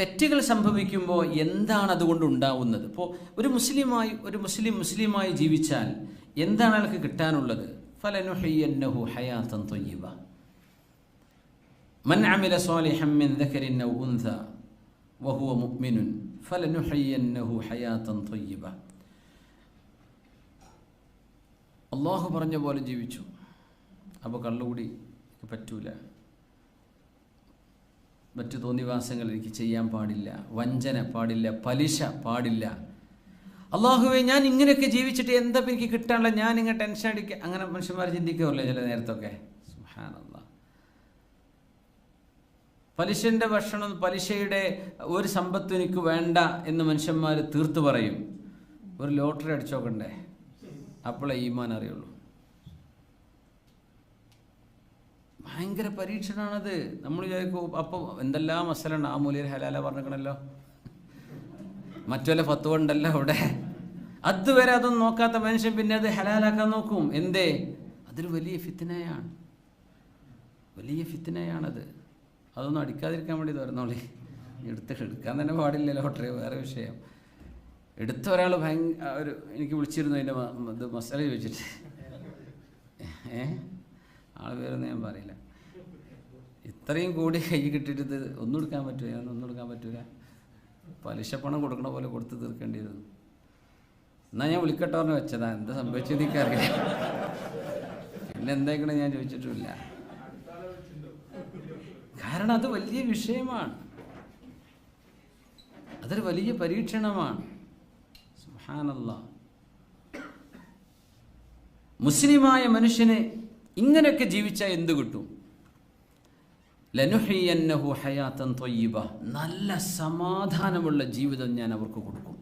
തെറ്റുകൾ സംഭവിക്കുമ്പോൾ എന്താണ് അതുകൊണ്ട് ഉണ്ടാവുന്നത്? ഇപ്പോൾ ഒരു മുസ്ലിമായി ഒരു മുസ്ലിം മുസ്ലിമായി ജീവിച്ചാൽ എന്താണ് അയാൾക്ക് കിട്ടാനുള്ളത്? മൻ മിൻ വഹുവ അള്ളാഹു പറഞ്ഞ പോലെ ജീവിച്ചു. അപ്പോൾ കള്ളുകൂടി പറ്റൂല. മറ്റു തോന്നിവാസങ്ങൾ എനിക്ക് ചെയ്യാൻ പാടില്ല. വഞ്ചന പാടില്ല. പലിശ പാടില്ല. അള്ളാഹുവെ ഞാൻ ഇങ്ങനെയൊക്കെ ജീവിച്ചിട്ട് എന്താ എനിക്ക് കിട്ടാനുള്ള ഞാൻ ഇങ്ങനെ ടെൻഷൻ അടിക്കുക അങ്ങനെ മനുഷ്യന്മാർ ചിന്തിക്കുമല്ലോ ചില നേരത്തൊക്കെ? സുബ്ഹാനല്ലാഹ് പലിശന്റെ ഭക്ഷണം പലിശയുടെ ഒരു സമ്പത്ത് എനിക്ക് വേണ്ട എന്ന് മനുഷ്യന്മാർ തീർത്തു പറയും. ഒരു ലോട്ടറി അടിച്ചോക്കണ്ടേ അപ്പോഴേ ഈമാൻ അറിയുള്ളൂ. ഭയങ്കര പരീക്ഷണമാണത് നമ്മൾ വിചാരിക്കും അപ്പോൾ എന്തെല്ലാം മസലുണ്ട്? ആ മൂലയിൽ ഹലാല പറഞ്ഞിരിക്കണല്ലോ. മറ്റുള്ള ഫത്വ ഉണ്ടല്ലോ അവിടെ. അതുവരെ അതൊന്നും നോക്കാത്ത മനുഷ്യൻ പിന്നെ അത് ഹലാലാക്കാൻ നോക്കും. എന്തേ? അതൊരു വലിയ ഫിത്തിനയാണ് വലിയ ഫിത്തിനയാണത് അതൊന്നും അടിക്കാതിരിക്കാൻ വേണ്ടി തുറന്നോളി എടുത്ത് എടുക്കാൻ തന്നെ പാടില്ല ലോട്ടറി വേറെ വിഷയം. എടുത്ത ഒരാൾ ഭയങ്കര ഒരു എനിക്ക് വിളിച്ചിരുന്നു അതിന്റെ ഇത് മസാല ചോദിച്ചിട്ട് ഏ? ആൾ പേരൊന്നും ഞാൻ പറയില്ല. ഇത്രയും കൂടി കൈ കിട്ടിയിട്ട് ഒന്നും എടുക്കാൻ പറ്റൂല ഞാൻ ഒന്നും എടുക്കാൻ പറ്റൂല. പലിശ പണം കൊടുക്കണ പോലെ കൊടുത്ത് തീർക്കേണ്ടി വരുന്നു എന്നാൽ ഞാൻ വിളിക്കട്ടെ പറഞ്ഞ് വെച്ചതാ. എന്താ സംഭവിച്ചത് എനിക്കറിയില്ല. പിന്നെ എന്തായിക്കണേ ഞാൻ ചോദിച്ചിട്ടില്ല കാരണം അത് വലിയ വിഷയമാണ്. അതൊരു വലിയ പരീക്ഷണമാണ്. സുഹാനല്ല മുസ്ലിമായ മനുഷ്യന് ഇങ്ങനെയൊക്കെ ജീവിച്ചാൽ എന്ത് കിട്ടും? ലനുഹിയന്നഹു ഹയാത്തൻ തൊയ്യബ. നല്ല സമാധാനമുള്ള ജീവിതം ഞാൻ അവർക്ക് കൊടുക്കും.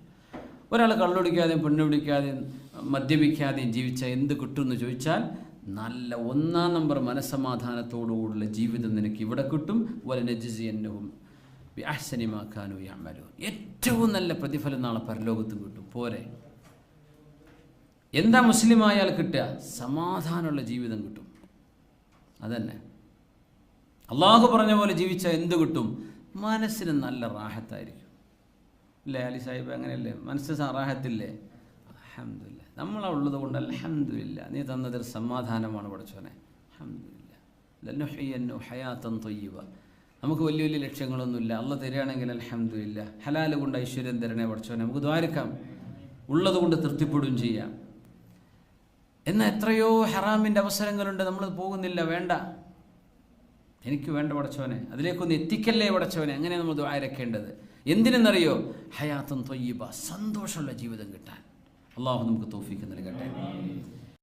ഒരാൾ കള്ളുടിക്കാതെയും പെണ്ണുപിടിക്കാതെയും മദ്യപിക്കാതെയും ജീവിച്ചാൽ എന്ത് കിട്ടുമെന്ന് ചോദിച്ചാൽ നല്ല ഒന്നാം നമ്പർ മനസ്സമാധാനത്തോടുകൂടിയുള്ള ജീവിതം നിനക്ക് ഇവിടെ കിട്ടും. വലനജിസിയന്നവും വ്യാസനിമാക്കാനോ യാമലോ ഏറ്റവും നല്ല പ്രതിഫലം നാളെ പരലോകത്തും കിട്ടും. പോരെ. എന്താ മുസ്ലിം ആയാൽ കിട്ടുക? സമാധാനമുള്ള ജീവിതം കിട്ടും. അതന്നെ. അള്ളാഹു പറഞ്ഞ പോലെ ജീവിച്ചാൽ എന്ത് കിട്ടും? മനസ്സിന് നല്ല റാഹത്തായിരിക്കും. അല്ലേ അലി സാഹിബ് അങ്ങനെയല്ലേ? മനസ്സ് റാഹത്തില്ലേ? അഹമ്മദില്ല നമ്മളുള്ളത് കൊണ്ട് അലഹമില്ല നീ തന്നതിൽ സമാധാനമാണ് പഠിച്ചോനെ അഹമ്മദില്ല നമുക്ക് വലിയ വലിയ ലക്ഷ്യങ്ങളൊന്നുമില്ല. അള്ള തരികയാണെങ്കിൽ അലഹമില്ല ഹലാൽ കൊണ്ട് ഐശ്വര്യം തരണേ പഠിച്ചോനെ നമുക്ക് ദ്വാരക്കാം. ഉള്ളത് കൊണ്ട് തൃപ്തിപ്പെടുകയും ചെയ്യാം. എന്നാൽ എത്രയോ ഹറാമിന്റെ അവസരങ്ങളുണ്ട് നമ്മൾ പോകുന്നില്ല വേണ്ട. എനിക്ക് വേണ്ട പടച്ചവനെ അതിലേക്കൊന്ന് എത്തിക്കല്ലേ പടച്ചവനെ അങ്ങനെ നമ്മൾ ദ്വാരക്കേണ്ടത് എന്തിനെന്നറിയോ? ഹയാത്തൻ തൊയ്യബ സന്തോഷമുള്ള ജീവിതം കിട്ടാൻ. അള്ളാഹു നമുക്ക് തോഫിക്ക് നൽകട്ടെ.